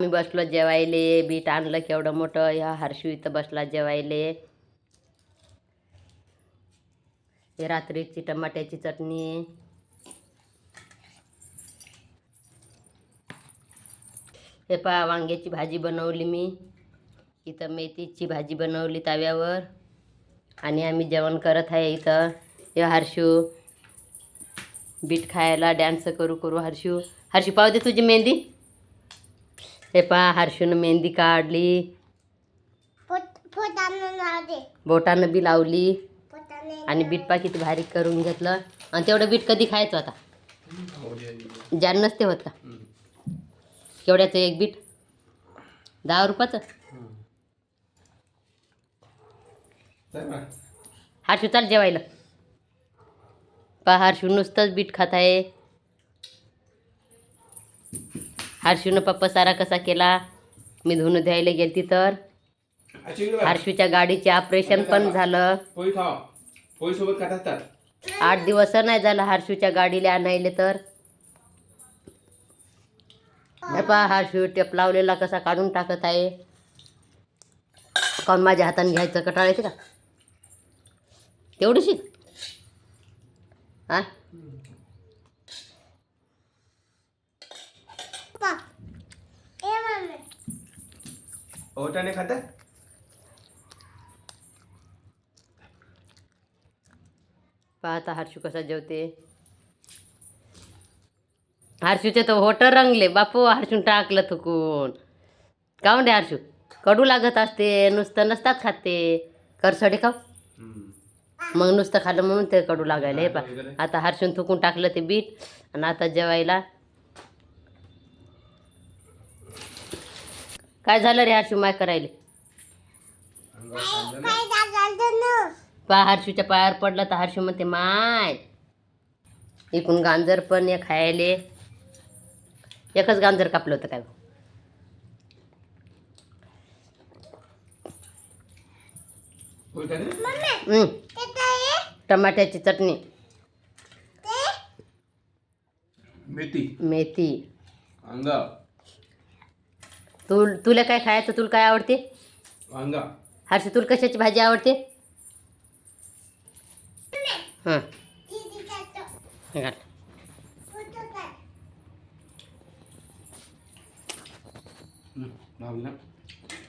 मी बसलो जेवायले बीट आणलं केवढं मोठं ह्या हर्षू इथं बसला जेवायले. हे रात्रीची टमाट्याची चटणी. हे पहा वांग्याची भाजी बनवली मी. इथं मेथीची भाजी बनवली तव्यावर. आणि आम्ही जेवण करत आहे इथं. हे हर्षू बीट खायला डॅन्स करू करू हर्षू. हर्षू पाहू दे तुझी मेहंदी. हे पहा हर्षूनं मेहंदी काढली बोटानं बी लावली आणि बीट पा किती भारी करून घेतलं आणि तेवढं बीट कधी खायचं आता जान नसते होत का केवढ्याचं एक बीट दहा रुपयाचं हर्षू चाल जेवायला पहा हर्षू नुसतंच बीट खात आहे हर्षूनं पप्पा सारा कसा केला? मी धुणं द्यायला गेलती तर. हर्षूच्या गाडीचे ऑपरेशन पण झालं. आठ दिवस नाही झालं हर्षूच्या गाडीला आणायले तर. पहा हर्षू टेप लावलेला कसा काढून टाकत आहे. काऊन माझ्या हाताने घ्यायचं कटाळ येते का? तेवढीशी हा? ओटाने खातात पाहता हर्षू कसा जेवते. हर्षूचे तर होटर रंगले. बापू हर्षून टाकलं थुकून. काऊन रे हर्षू? कडू लागत असते नुसतं नसतात खाते. करसडे खाऊ. मग नुसतं खाल्लं म्हणून ते कडू लागायला हे पा आता हर्षून थुकून टाकलं ते बीट. आणि आता जेवायला काय झालं रे हर्षू? माय करायले. पा हर्षूच्या पायावर पडलं तर हर्षू म्हणते माय इकून गांजर पण एक खायले. एकच गांजर कापलं होतं काय टमाट्याची चटणी. मेथी. मेथी. तू तुला काय खायचं तुला काय आवडते? वांगा. हर्षू तुला कशाची भाजी आवडते? हां. हे घाल. लावली. ना